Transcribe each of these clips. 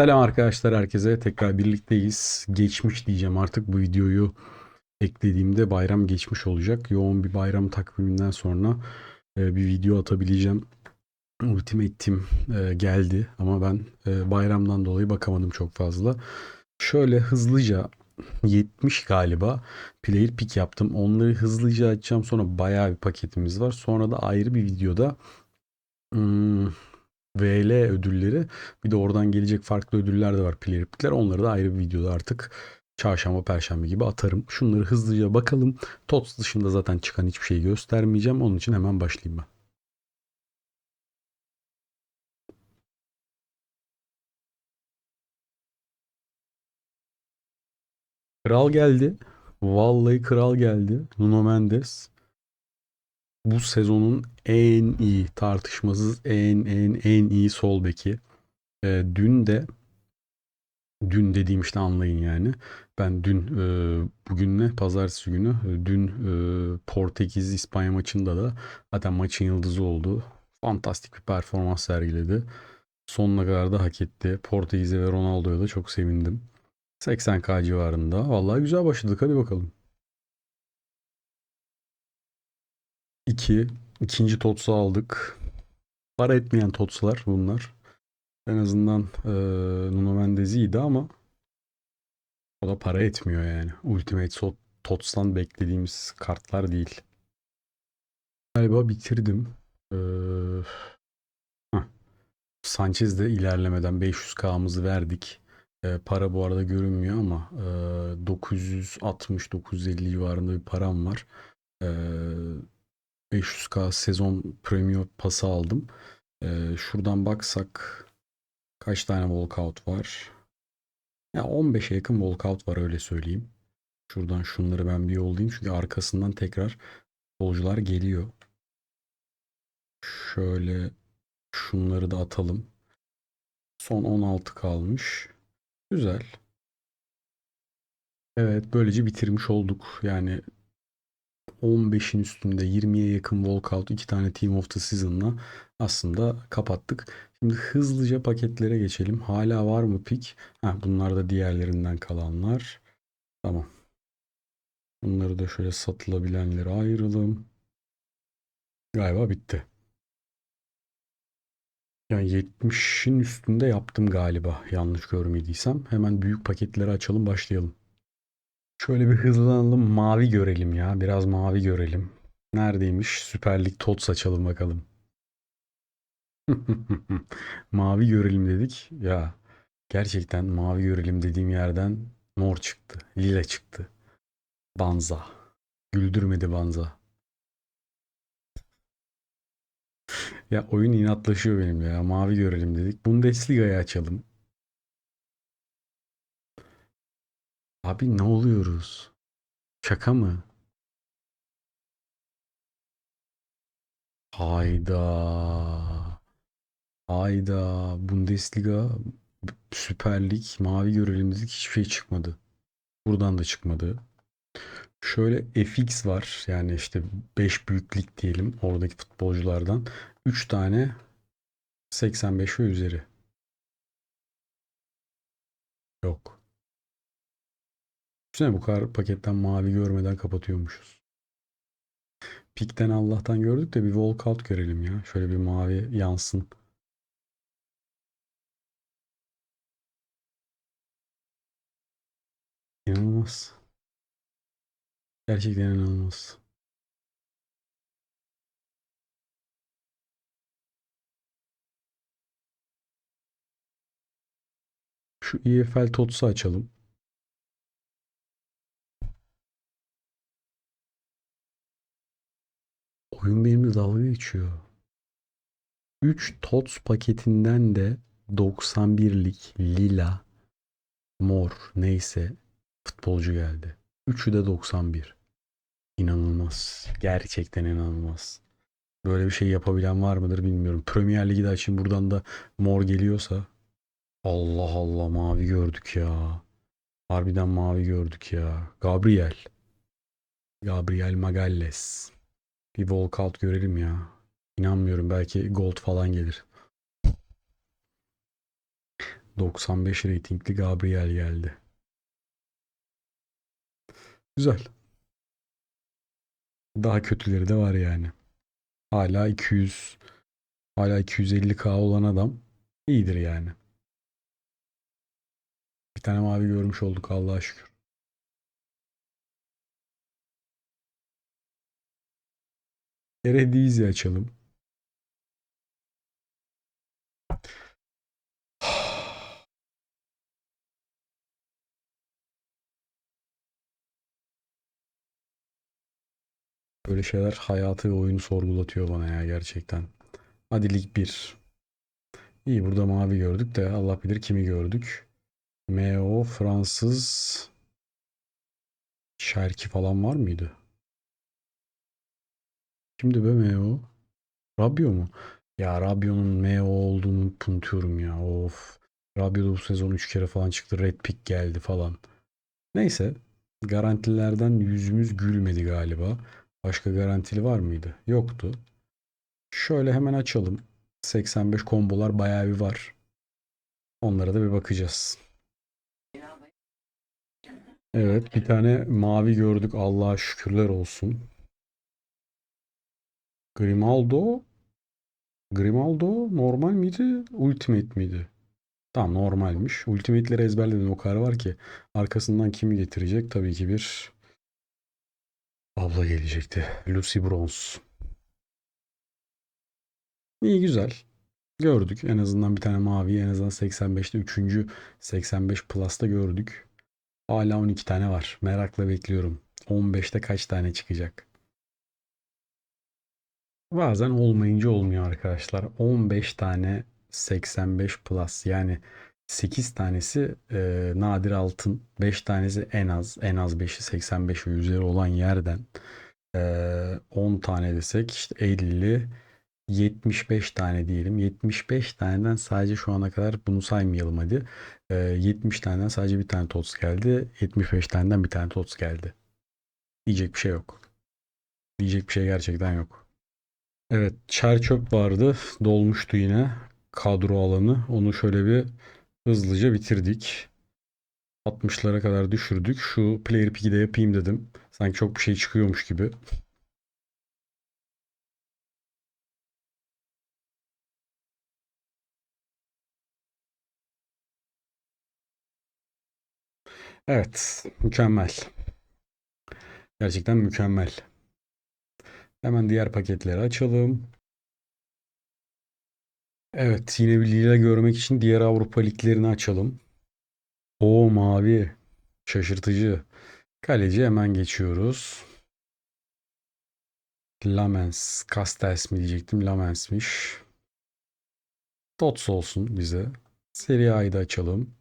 Selam arkadaşlar herkese tekrar birlikteyiz. Geçmiş diyeceğim artık bu videoyu eklediğimde bayram geçmiş olacak. Yoğun bir bayram takviminden sonra e, bir video atabileceğim. Ultimate Team e, geldi ama ben e, bayramdan dolayı bakamadım çok fazla. Şöyle hızlıca 70 galiba player pick yaptım. Onları hızlıca açacağım. Sonra bayağı bir paketimiz var. Sonra da ayrı bir videoda hmm, VL ödülleri bir de oradan gelecek farklı ödüller de var player. Onları da ayrı bir videoda artık çarşamba perşembe gibi atarım. Şunları hızlıca bakalım. TOTS dışında zaten çıkan hiçbir şey göstermeyeceğim. Onun için hemen başlayayım ben. Kral geldi. Vallahi kral geldi. Nuno Mendes. Bu sezonun en iyi tartışmasız en en en iyi sol beki. Ee, dün de dün dediğim işte anlayın yani. Ben dün e, bugün ne pazartesi günü e, dün e, Portekiz İspanya maçında da zaten maçın yıldızı oldu. Fantastik bir performans sergiledi. Sonuna kadar da hak etti. Portekiz'e ve Ronaldo'ya da çok sevindim. 80k civarında. Vallahi güzel başladık. Hadi bakalım. 2. ikinci TOTS'u aldık. Para etmeyen TOTS'lar bunlar. En azından e, Nuno Mendes iyiydi ama o da para etmiyor yani. Ultimate TOTS'tan beklediğimiz kartlar değil. Galiba bitirdim. Ee, heh. Sanchez'de ilerlemeden 500k'mızı verdik. E, para bu arada görünmüyor ama e, 960-950 civarında bir param var. E, 500k sezon premium pası aldım. E, şuradan baksak kaç tane walkout var? Ya 15'e yakın walkout var öyle söyleyeyim. Şuradan şunları ben bir yollayayım çünkü arkasından tekrar futbolcular geliyor. Şöyle şunları da atalım. Son 16 kalmış. Güzel. Evet, böylece bitirmiş olduk. Yani 15'in üstünde 20'ye yakın walkout, 2 tane Team of the Season'la aslında kapattık. Şimdi hızlıca paketlere geçelim. Hala var mı pick? Heh, bunlar da diğerlerinden kalanlar. Tamam. Bunları da şöyle satılabilenlere ayıralım. Galiba bitti. Yani 70'in üstünde yaptım galiba yanlış görmediysem. Hemen büyük paketleri açalım başlayalım. Şöyle bir hızlanalım mavi görelim ya. Biraz mavi görelim. Neredeymiş? Süper Lig TOTS açalım bakalım. Mavi görelim dedik. Ya gerçekten mavi görelim dediğim yerden mor çıktı. Lila çıktı. Banza. Güldürmedi Banza. Ya oyun inatlaşıyor benimle ya. Mavi görelim dedik. Bundesliga'yı açalım. Abi ne oluyoruz? Şaka mı? Hayda. Hayda. Bundesliga, Süper Lig, mavi görelim dedik. Hiçbir şey çıkmadı. Buradan da çıkmadı. Şöyle FX var. Yani işte 5 büyük diyelim oradaki futbolculardan. 3 tane 85 ve üzeri. Yok. Düşünsene bu kadar paketten mavi görmeden kapatıyormuşuz. Pikten Allah'tan gördük de bir walkout görelim ya. Şöyle bir mavi yansın. İnanılmaz. Gerçekten inanılmaz. Şu EFL TOTS'u açalım. Oyun benimle dalga geçiyor. 3 TOTS paketinden de 91'lik lila, mor neyse futbolcu geldi. Üçü de 91. İnanılmaz. Gerçekten inanılmaz. Böyle bir şey yapabilen var mıdır bilmiyorum. Premier Ligi de açayım buradan da mor geliyorsa. Allah Allah mavi gördük ya. Harbiden mavi gördük ya. Gabriel. Gabriel Magalles. Bir walkout görelim ya. İnanmıyorum belki gold falan gelir. 95 reytingli Gabriel geldi. Güzel. Daha kötüleri de var yani. Hala 200 hala 250k olan adam iyidir yani. Bir tane mavi görmüş olduk Allah'a şükür. Eredivisie açalım. Böyle şeyler hayatı ve oyunu sorgulatıyor bana ya gerçekten. Hadi Lig 1. İyi burada mavi gördük de Allah bilir kimi gördük. MO Fransız Şerki falan var mıydı? Kimdi be MO? Rabio mu? Ya Rabio'nun MO olduğunu unutuyorum ya. Of. Rabio da bu sezon 3 kere falan çıktı. Red Pick geldi falan. Neyse. Garantilerden yüzümüz gülmedi galiba. Başka garantili var mıydı? Yoktu. Şöyle hemen açalım. 85 kombolar bayağı bir var. Onlara da bir bakacağız. Evet bir tane mavi gördük. Allah'a şükürler olsun. Grimaldo Grimaldo normal miydi? Ultimate miydi? Tamam normalmiş. Ultimate'leri ezberledim o kadar var ki. Arkasından kimi getirecek? Tabii ki bir abla gelecekti. Lucy Bronze. İyi güzel. Gördük. En azından bir tane mavi. En azından 85'te 3. 85 Plus'ta gördük. Hala 12 tane var. Merakla bekliyorum. 15'te kaç tane çıkacak? Bazen olmayınca olmuyor arkadaşlar. 15 tane 85 plus yani 8 tanesi e, nadir altın, 5 tanesi en az en az 5'i 85 ve üzeri olan yerden e, 10 tane desek işte 50 75 tane diyelim. 75 taneden sadece şu ana kadar bunu saymayalım hadi. E, 70 taneden sadece bir tane TOTS geldi. 75 taneden bir tane TOTS geldi. Diyecek bir şey yok. Diyecek bir şey gerçekten yok. Evet, çer çöp vardı. Dolmuştu yine kadro alanı. Onu şöyle bir hızlıca bitirdik. 60'lara kadar düşürdük. Şu player pick'i de yapayım dedim. Sanki çok bir şey çıkıyormuş gibi. Evet, mükemmel. Gerçekten mükemmel. Hemen diğer paketleri açalım. Evet, yine bir lila görmek için diğer Avrupa liglerini açalım. O mavi. Şaşırtıcı. Kaleci hemen geçiyoruz. Lamens. Castells mi diyecektim. Lamens'miş. Tots olsun bize. Serie A'yı da açalım.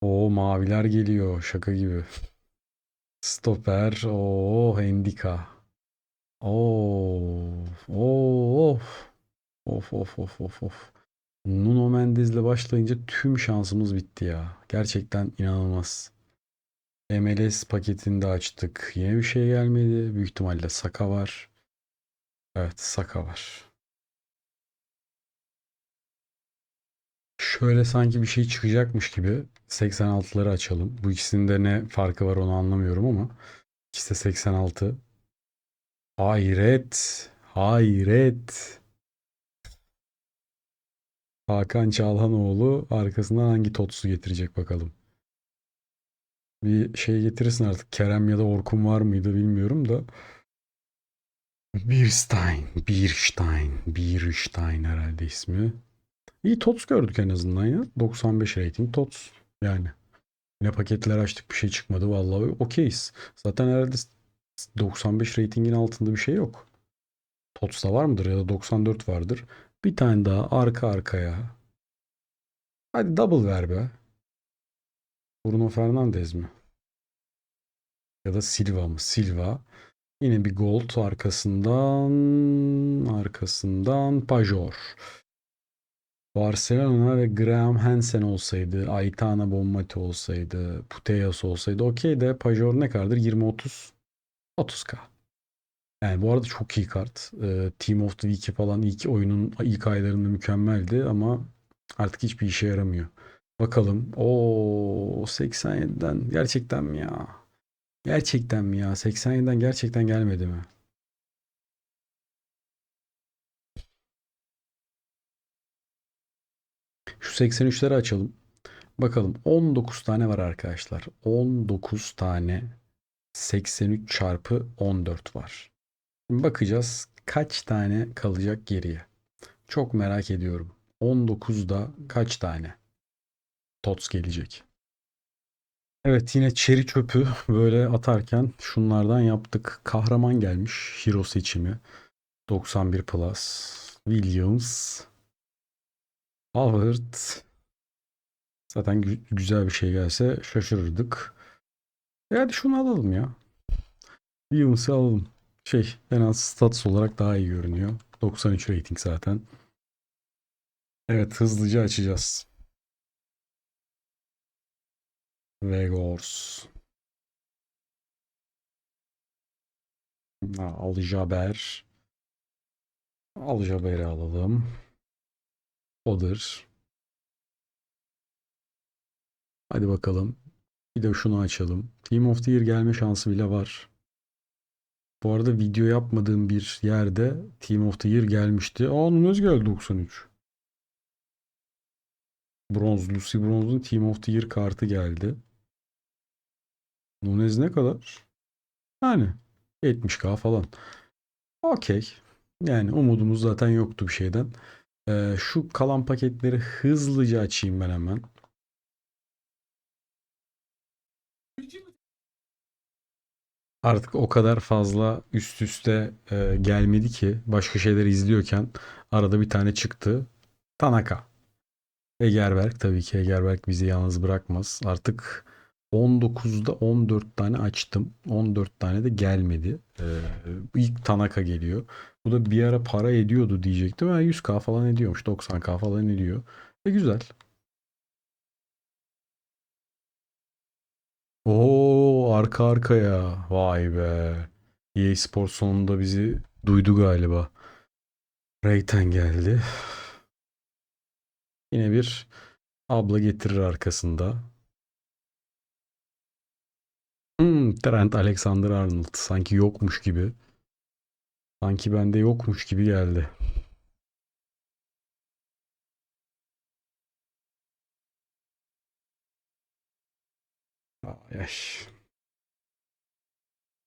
O maviler geliyor. Şaka gibi. Stoper. O Hendika. Oo. Oo. Of of of of of. Nuno Mendes'le başlayınca tüm şansımız bitti ya. Gerçekten inanılmaz. MLS paketini de açtık. Yine bir şey gelmedi. Büyük ihtimalle Saka var. Evet Saka var. Şöyle sanki bir şey çıkacakmış gibi 86'ları açalım. Bu ikisinde ne farkı var onu anlamıyorum ama ikisi de 86. Hayret. Hayret. Hakan Çalhanoğlu arkasından hangi totsu getirecek bakalım. Bir şey getirirsin artık. Kerem ya da Orkun var mıydı bilmiyorum da. Birstein, Birstein, Birstein herhalde ismi. İyi TOTS gördük en azından ya. 95 rating TOTS yani. Yine paketler açtık bir şey çıkmadı. Vallahi okeyiz. Zaten herhalde 95 ratingin altında bir şey yok. TOTS'ta var mıdır ya da 94 vardır. Bir tane daha arka arkaya. Hadi double ver be. Bruno Fernandes mi? Ya da Silva mı? Silva. Yine bir gold arkasından arkasından Pajor. Barcelona ve Graham Hansen olsaydı, Aitana Bonmati olsaydı, Putellas olsaydı okey de Pajor ne kadardır? 20-30? 30k. Yani bu arada çok iyi kart. Ee, Team of the Week'i falan ilk oyunun ilk aylarında mükemmeldi ama artık hiçbir işe yaramıyor. Bakalım. O 87'den gerçekten mi ya? Gerçekten mi ya? 87'den gerçekten gelmedi mi? Şu 83'leri açalım. Bakalım 19 tane var arkadaşlar. 19 tane 83 çarpı 14 var. Şimdi bakacağız kaç tane kalacak geriye. Çok merak ediyorum. 19'da kaç tane TOTS gelecek? Evet yine çeri çöpü böyle atarken şunlardan yaptık. Kahraman gelmiş. Hero seçimi. 91 plus. Williams. Howard. Zaten gü- güzel bir şey gelse şaşırırdık. E hadi şunu alalım ya. Williams'ı alalım. Şey en az stats olarak daha iyi görünüyor. 93 rating zaten. Evet hızlıca açacağız. Vegors. Aljaber. Aljaber'i alalım. Odur. Hadi bakalım. Bir de şunu açalım. Team of the Year gelme şansı bile var. Bu arada video yapmadığım bir yerde Team of the Year gelmişti. Aa Nunez geldi 93. Bronz, Lucy Bronze'un Team of the Year kartı geldi. Nunez ne kadar? Yani 70k falan. Okey. Yani umudumuz zaten yoktu bir şeyden. Ee, şu kalan paketleri hızlıca açayım ben hemen. Artık o kadar fazla üst üste e, gelmedi ki başka şeyler izliyorken arada bir tane çıktı. Tanaka. Egerberk tabii ki Egerberk bizi yalnız bırakmaz. Artık 19'da 14 tane açtım. 14 tane de gelmedi. Ee, ilk Tanaka geliyor. Bu da bir ara para ediyordu diyecektim. Ha, 100k falan ediyormuş. 90k falan ediyor. E güzel. Oo arka arkaya. Vay be. EA Sports sonunda bizi duydu galiba. Rayten geldi. Yine bir abla getirir arkasında. Hmm, Trent Alexander-Arnold sanki yokmuş gibi. Sanki bende yokmuş gibi geldi. Ay.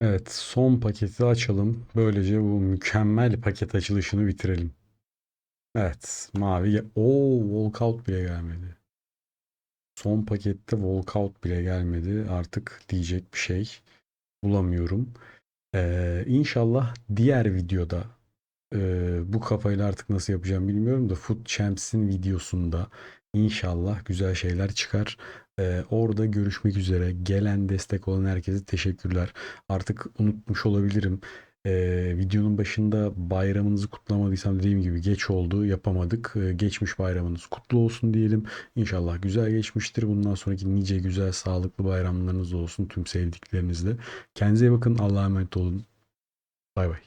Evet, son paketi açalım. Böylece bu mükemmel paket açılışını bitirelim. Evet, mavi. Oo, walkout bile gelmedi. Son pakette walkout bile gelmedi. Artık diyecek bir şey bulamıyorum. Ee, inşallah diğer videoda ee, bu kafayla artık nasıl yapacağım bilmiyorum da Foot Champs'in videosunda inşallah güzel şeyler çıkar. Ee, orada görüşmek üzere. Gelen destek olan herkese teşekkürler. Artık unutmuş olabilirim. Ee, videonun başında bayramınızı kutlamadıysam dediğim gibi geç oldu yapamadık. Ee, geçmiş bayramınız kutlu olsun diyelim. İnşallah güzel geçmiştir. Bundan sonraki nice güzel sağlıklı bayramlarınız olsun tüm sevdiklerinizle. Kendinize bakın. Allah'a emanet olun. Bay bay.